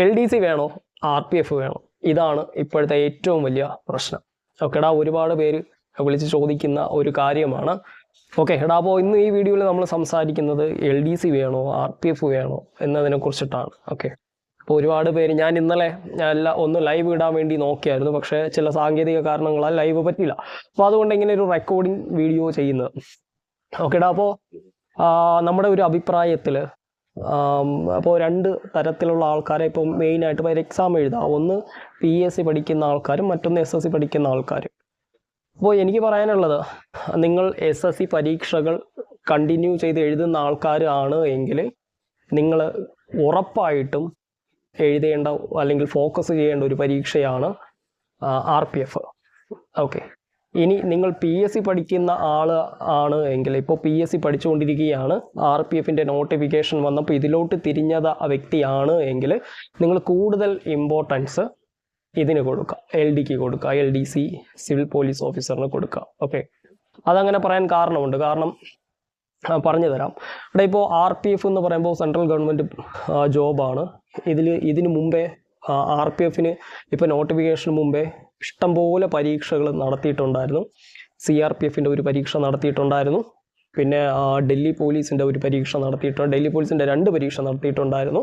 L D C വേണോ? R P F വേണോ? ഇതാണ് ഇപ്പോഴത്തെ ഏറ്റവും വലിയ പ്രശ്നം. ഓക്കെടാ ഒരുപാട് പേര് വിളിച്ച് ചോദിക്കുന്ന ഒരു കാര്യമാണ്. ഓക്കെ എടാ അപ്പോൾ ഇന്ന് ഈ വീഡിയോയിൽ നമ്മൾ സംസാരിക്കുന്നത് എൽ ഡി സി വേണോ ആർ പി എഫ് വേണോ എന്നതിനെ കുറിച്ചിട്ടാണ്. ഓക്കെ അപ്പോൾ ഒരുപാട് പേര് ഞാൻ ഇന്നലെ എല്ലാ ഒന്ന് ലൈവ് ഇടാൻ വേണ്ടി നോക്കിയായിരുന്നു. പക്ഷേ ചില സാങ്കേതിക കാരണങ്ങളാൽ ലൈവ് പറ്റില്ല അപ്പോൾ അതുകൊണ്ട് ഇങ്ങനെ ഒരു റെക്കോർഡിംഗ് വീഡിയോ ചെയ്യുന്നത്. ഓക്കെടാ അപ്പോൾ നമ്മുടെ ഒരു അഭിപ്രായത്തിൽ അപ്പോൾ രണ്ട് തരത്തിലുള്ള ആൾക്കാരെ ഇപ്പം മെയിനായിട്ട് ഒരു എക്സാം എഴുതാം. ഒന്ന് പി എസ് സി പഠിക്കുന്ന ആൾക്കാരും മറ്റൊന്ന് എസ് എസ് സി പഠിക്കുന്ന ആൾക്കാരും. അപ്പോൾ എനിക്ക് പറയാനുള്ളത് നിങ്ങൾ എസ് എസ് സി പരീക്ഷകൾ കണ്ടിന്യൂ ചെയ്ത് എഴുതുന്ന ആൾക്കാരാണ് എങ്കിൽ നിങ്ങൾ ഉറപ്പായിട്ടും എഴുതേണ്ട അല്ലെങ്കിൽ ഫോക്കസ് ചെയ്യേണ്ട ഒരു പരീക്ഷയാണ് ആർ പി എഫ് ഓക്കെ ഇനി നിങ്ങൾ പി എസ് സി പഠിക്കുന്ന ആൾ ആണ് എങ്കിൽ ഇപ്പോൾ പി എസ് സി പഠിച്ചുകൊണ്ടിരിക്കുകയാണ്. ആർ പി എഫിന്റെ നോട്ടിഫിക്കേഷൻ വന്നപ്പോൾ ഇതിലോട്ട് തിരിഞ്ഞത് ആ വ്യക്തിയാണ് എങ്കിൽ നിങ്ങൾ കൂടുതൽ ഇമ്പോർട്ടൻസ് ഇതിന് കൊടുക്കുക. എൽ ഡിക്ക് കൊടുക്കുക. L D C civil police ഓഫീസറിന് കൊടുക്കുക. ഓക്കെ അതങ്ങനെ പറയാൻ കാരണമുണ്ട്. കാരണം പറഞ്ഞു തരാം. ഇവിടെ ഇപ്പോൾ ആർ പി എഫ് എന്ന് പറയുമ്പോൾ സെൻട്രൽ ഗവൺമെന്റ് ജോബാണ് ഇതിൽ ഇതിന് മുമ്പേ ആർ പി എഫിന് ഇപ്പോൾ നോട്ടിഫിക്കേഷന് മുമ്പേ ഇഷ്ടംപോലെ പരീക്ഷകൾ നടത്തിയിട്ടുണ്ടായിരുന്നു. സി ആർ പി എഫിന്റെ ഒരു പരീക്ഷ നടത്തിയിട്ടുണ്ടായിരുന്നു. പിന്നെ ഡൽഹി പോലീസിന്റെ ഒരു പരീക്ഷ നടത്തിയിട്ടുണ്ട് ഡൽഹി പോലീസിന്റെ രണ്ട് പരീക്ഷ നടത്തിയിട്ടുണ്ടായിരുന്നു.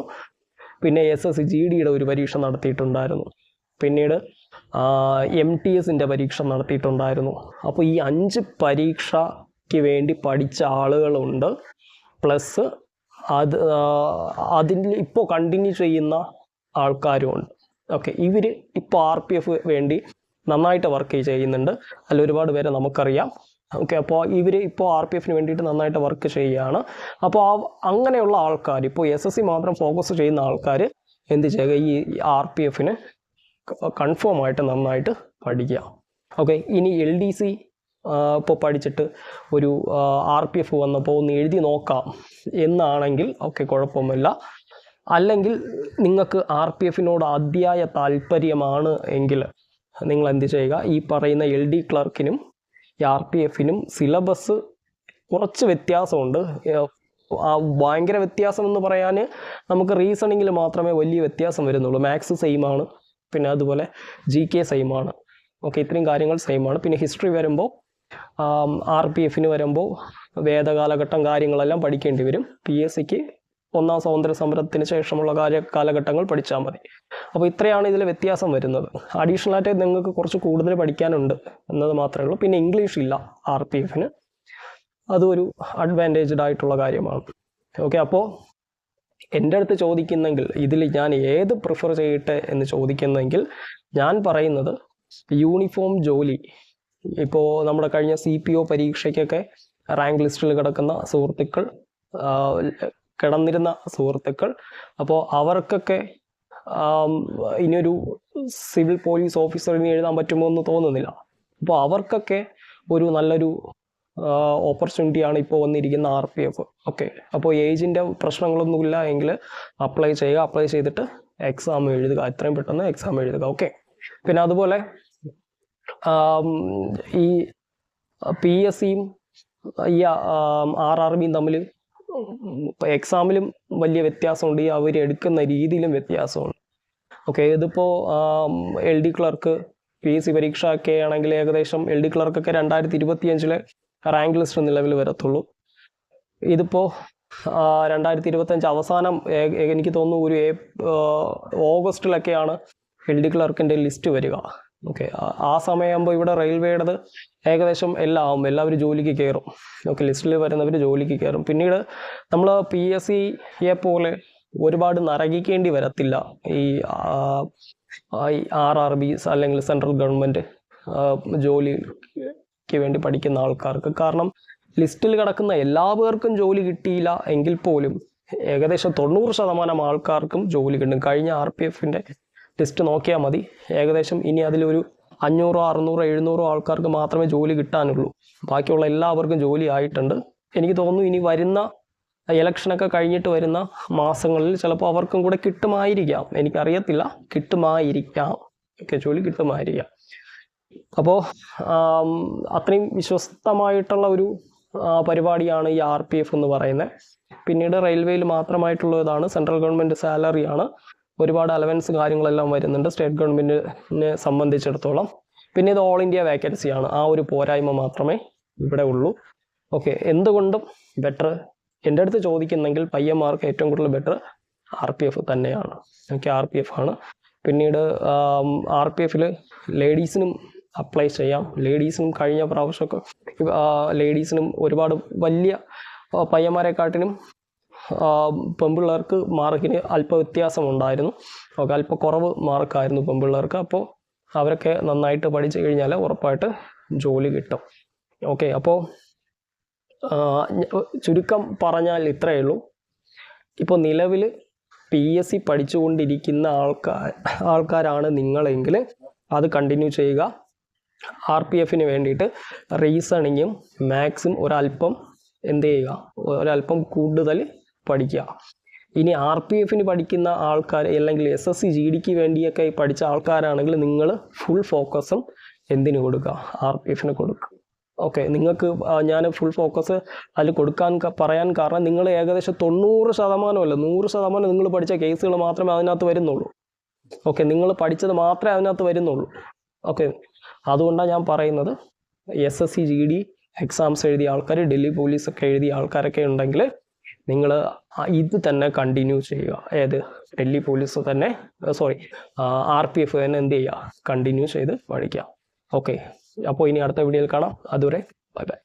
പിന്നെ എസ് എസ് ജി ഡിയുടെ ഒരു പരീക്ഷ നടത്തിയിട്ടുണ്ടായിരുന്നു. പിന്നീട് എം ടി എസിന്റെ പരീക്ഷ നടത്തിയിട്ടുണ്ടായിരുന്നു. അപ്പോൾ ഈ അഞ്ച് പരീക്ഷയ്ക്ക് വേണ്ടി പഠിച്ച ആളുകളുണ്ട്. പ്ലസ് അത് അതിൽ ഇപ്പോൾ കണ്ടിന്യൂ ചെയ്യുന്ന ആൾക്കാരുമുണ്ട്. ഓക്കെ ഇവർ ഇപ്പോൾ ആർ പി എഫ് വേണ്ടി നന്നായിട്ട് വർക്ക് ചെയ്യുന്നുണ്ട്. അല്ല ഒരുപാട് പേരെ നമുക്കറിയാം. ഓക്കെ അപ്പോൾ ഇവർ ഇപ്പോൾ ആർ പി എഫിന് വേണ്ടിയിട്ട് നന്നായിട്ട് വർക്ക് ചെയ്യുകയാണ്. അപ്പോൾ അങ്ങനെയുള്ള ആൾക്കാർ ഇപ്പോൾ എസ് എസ് സി മാത്രം ഫോക്കസ് ചെയ്യുന്ന ആൾക്കാർ എന്ത് ചെയ്യുക? ഈ ആർ പി എഫിന് കൺഫേം ആയിട്ട് നന്നായിട്ട് പഠിക്കുക. ഓക്കെ ഇനി എൽ ഡി സി ഇപ്പോൾ പഠിച്ചിട്ട് ഒരു ആർ പി എഫ് വന്നപ്പോൾ ഒന്ന് എഴുതി നോക്കാം. എന്നാണെങ്കിൽ ഓക്കെ കുഴപ്പമില്ല അല്ലെങ്കിൽ നിങ്ങൾക്ക് ആർ പി എഫിനോട് അതിയായ താല്പര്യമാണ് എങ്കിൽ നിങ്ങൾ എന്ത് ചെയ്യുക? ഈ പറയുന്ന എൽ ഡി ക്ലർക്കിനും ആർ പി എഫിനും സിലബസ് കുറച്ച് വ്യത്യാസമുണ്ട്. ആ ഭയങ്കര വ്യത്യാസം എന്ന് പറയാൻ നമുക്ക് റീസണിങ്ങിൽ മാത്രമേ വലിയ വ്യത്യാസം വരുന്നുള്ളൂ. മാത്സ് സെയിം ആണ്. പിന്നെ അതുപോലെ ജി കെ സെയിം ആണ്. ഓക്കെ ഇത്രയും കാര്യങ്ങൾ സെയിം ആണ്. പിന്നെ ഹിസ്റ്ററി വരുമ്പോൾ ആർ പി എഫിന് വരുമ്പോൾ വേദകാലഘട്ടം കാര്യങ്ങളെല്ലാം പഠിക്കേണ്ടി വരും. പി എസ് സിക്ക് ഒന്നാം സ്വാതന്ത്ര്യ സമരത്തിന് ശേഷമുള്ള കാര്യ കാലഘട്ടങ്ങൾ പഠിച്ചാൽ മതി. അപ്പോൾ ഇത്രയാണ് ഇതിൽ വ്യത്യാസം വരുന്നത്. അഡീഷണലായിട്ട് നിങ്ങൾക്ക് കുറച്ച് കൂടുതൽ പഠിക്കാനുണ്ട് എന്നത് മാത്രമേ ഉള്ളൂ. പിന്നെ ഇംഗ്ലീഷ് ഇല്ല ആർ പി എഫിന് അതൊരു അഡ്വാന്റേജ്ഡ് ആയിട്ടുള്ള കാര്യമാണ്. ഓക്കെ അപ്പോൾ എന്റെ അടുത്ത് ചോദിക്കുന്നെങ്കിൽ ഇതിൽ ഞാൻ ഏത് പ്രിഫർ ചെയ്യട്ടെ എന്ന് ചോദിക്കുന്നെങ്കിൽ ഞാൻ പറയുന്നത് യൂണിഫോം ജോലി. ഇപ്പോൾ നമ്മുടെ കഴിഞ്ഞ സി പി ഒ പരീക്ഷയ്ക്കൊക്കെ റാങ്ക് ലിസ്റ്റിൽ കിടക്കുന്ന സുഹൃത്തുക്കൾ കിടന്നിരുന്ന സുഹൃത്തുക്കൾ. അപ്പോൾ അവർക്കൊക്കെ ഇനിയൊരു സിവിൽ പോലീസ് ഓഫീസറിന് എഴുതാൻ പറ്റുമോ എന്ന് തോന്നുന്നില്ല. അപ്പോൾ അവർക്കൊക്കെ ഒരു നല്ലൊരു ഓപ്പർച്യൂണിറ്റിയാണ് ഇപ്പോൾ വന്നിരിക്കുന്ന ആർ പി എഫ്. ഓക്കെ. അപ്പോൾ ഏജിന്റെ പ്രശ്നങ്ങളൊന്നുമില്ല എങ്കിൽ അപ്ലൈ ചെയ്യുക. അപ്ലൈ ചെയ്തിട്ട് എക്സാം എഴുതുക. എത്രയും പെട്ടെന്ന് എക്സാം എഴുതുക. ഓക്കെ. പിന്നെ അതുപോലെ ഈ പി എസ് സിയും ഈ ആർ ആർ ബിയും തമ്മിൽ എക്സാമിലും വലിയ വ്യത്യാസമുണ്ട്. ഈ അവർ എടുക്കുന്ന രീതിയിലും വ്യത്യാസമുണ്ട്. ഓക്കെ ഇതിപ്പോൾ L D clerk P S C പരീക്ഷ ഒക്കെ ആണെങ്കിൽ ഏകദേശം എൽ ഡി ക്ലർക്കൊക്കെ രണ്ടായിരത്തി ഇരുപത്തി അഞ്ചിലെ റാങ്ക് ലിസ്റ്റ് നിലവിൽ വരത്തുള്ളൂ. ഇതിപ്പോൾ രണ്ടായിരത്തി ഇരുപത്തഞ്ച് അവസാനം എനിക്ക് തോന്നുന്നു ഒരു ഓഗസ്റ്റിലൊക്കെയാണ് എൽ ഡി ക്ലർക്കിന്റെ ലിസ്റ്റ് വരിക. ഓക്കെ ആ സമയമാകുമ്പോൾ ഇവിടെ റെയിൽവേയുടേത് ഏകദേശം എല്ലാം ആവും. എല്ലാവരും ജോലിക്ക് കയറും ഓക്കെ ലിസ്റ്റിൽ വരുന്നവർ ജോലിക്ക് കയറും പിന്നീട് നമ്മൾ പി എസ് സിയെ പോലെ ഒരുപാട് നരകിക്കേണ്ടി വരത്തില്ല. ഈ ആർ ആർ ബി അല്ലെങ്കിൽ സെൻട്രൽ ഗവൺമെന്റ് ജോലിക്ക് വേണ്ടി പഠിക്കുന്ന ആൾക്കാർക്ക്. കാരണം ലിസ്റ്റിൽ കിടക്കുന്ന എല്ലാ പേർക്കും ജോലി കിട്ടിയില്ല എങ്കിൽ പോലും ഏകദേശം തൊണ്ണൂറ് ശതമാനം ആൾക്കാർക്കും ജോലി കിട്ടും. കഴിഞ്ഞ ആർ പി എഫിന്റെ ലിസ്റ്റ് നോക്കിയാൽ മതി. ഏകദേശം ഇനി അതിലൊരു അഞ്ഞൂറോ അറുന്നൂറോ എഴുന്നൂറോ ആൾക്കാർക്ക് മാത്രമേ ജോലി കിട്ടാനുള്ളൂ. ബാക്കിയുള്ള എല്ലാവർക്കും ജോലി ആയിട്ടുണ്ട്. എനിക്ക് തോന്നുന്നു ഇനി വരുന്ന ഇലക്ഷനൊക്കെ കഴിഞ്ഞിട്ട് വരുന്ന മാസങ്ങളിൽ ചിലപ്പോൾ അവർക്കും കൂടെ കിട്ടുമായിരിക്കാം. എനിക്കറിയത്തില്ല. കിട്ടുമായിരിക്കാം. ഒക്കെ ജോലി കിട്ടുമായിരിക്കാം. അപ്പോൾ അത്രയും വിശ്വസ്തമായിട്ടുള്ള ഒരു പരിപാടിയാണ് ഈ ആർ പി എഫ് എന്ന് പറയുന്നത്. പിന്നീട് റെയിൽവേയിൽ മാത്രമായിട്ടുള്ളതാണ്. Central government സാലറിയാണ്. ഒരുപാട് അലവൻസ് കാര്യങ്ങളെല്ലാം വരുന്നുണ്ട് സ്റ്റേറ്റ് ഗവൺമെന്റിനെ സംബന്ധിച്ചിടത്തോളം. പിന്നെ ഇത് ഓൾ ഇന്ത്യ വേക്കൻസിയാണ് ആ ഒരു പോരായ്മ മാത്രമേ ഇവിടെ ഉള്ളൂ. ഓക്കെ എന്തുകൊണ്ടും ബെറ്റർ എന്റെ അടുത്ത് ചോദിക്കുന്നെങ്കിൽ പയ്യന്മാർക്ക് ഏറ്റവും കൂടുതൽ ബെറ്റർ ആർ പി എഫ് തന്നെയാണ്. ഓക്കെ ആർ പി എഫ് ആണ്. പിന്നീട് ആർ പി എഫിൽ ലേഡീസിനും അപ്ലൈ ചെയ്യാം. ലേഡീസിനും കഴിഞ്ഞ പ്രാവശ്യമൊക്കെ ലേഡീസിനും ഒരുപാട് വലിയ പയ്യന്മാരെക്കാട്ടിലും പെൺപിള്ളേർക്ക് മാർക്കിന് അല്പ വ്യത്യാസം ഉണ്ടായിരുന്നു ഓക്കെ അല്പ കുറവ് മാർക്കായിരുന്നു പെൺപിള്ളേർക്ക്. അപ്പോൾ അവരൊക്കെ നന്നായിട്ട് പഠിച്ചു കഴിഞ്ഞാൽ ഉറപ്പായിട്ട് ജോലി കിട്ടും. ഓക്കെ അപ്പോൾ ചുരുക്കം പറഞ്ഞാൽ ഇത്രയേ ഉള്ളൂ. ഇപ്പോൾ നിലവിൽ പി എസ് സി പഠിച്ചുകൊണ്ടിരിക്കുന്ന ആൾക്കാർ ആൾക്കാരാണ് നിങ്ങളെങ്കിൽ അത് കണ്ടിന്യൂ ചെയ്യുക. ആർ പി എഫിന് വേണ്ടിയിട്ട് റീസണിങ്ങും മാത്സും ഒരല്പം എന്ത് ചെയ്യുക ഒരല്പം കൂടുതൽ പഠിക്കുക. ഇനി ആർ പി എഫിന് പഠിക്കുന്ന ആൾക്കാർ അല്ലെങ്കിൽ എസ് എസ് സി ജി ഡിക്ക് വേണ്ടിയൊക്കെ പഠിച്ച ആൾക്കാരാണെങ്കിൽ നിങ്ങൾ ഫുൾ ഫോക്കസും എന്തിനു കൊടുക്കുക? ആർ പി എഫിന് കൊടുക്കുക. ഓക്കെ നിങ്ങൾക്ക് ഞാൻ ഫുൾ ഫോക്കസ് അതിൽ കൊടുക്കാൻ പറയാൻ കാരണം നിങ്ങൾ ഏകദേശം തൊണ്ണൂറ് ശതമാനമല്ല നൂറ് ശതമാനം നിങ്ങൾ പഠിച്ച കേസുകൾ മാത്രമേ അതിനകത്ത് വരുന്നുള്ളൂ. ഓക്കെ നിങ്ങൾ പഠിച്ചത് മാത്രമേ അതിനകത്ത് വരുന്നുള്ളൂ. ഓക്കെ അതുകൊണ്ടാണ് ഞാൻ പറയുന്നത് S S C G D exams എഴുതിയ ആൾക്കാർ ഡൽഹി പോലീസൊക്കെ എഴുതിയ ആൾക്കാരൊക്കെ ഉണ്ടെങ്കിൽ നിങ്ങൾ ഇത് തന്നെ കണ്ടിന്യൂ ചെയ്യുക. ഏത്? ഡൽഹി പോലീസ് തന്നെ സോറി ആർ പി എഫ് തന്നെ എന്ത് ചെയ്യുക? കണ്ടിന്യൂ ചെയ്ത് പഠിക്കുക ഓക്കെ അപ്പോൾ ഇനി അടുത്ത വീഡിയോയിൽ കാണാം. അതുവരെ ബൈ ബൈ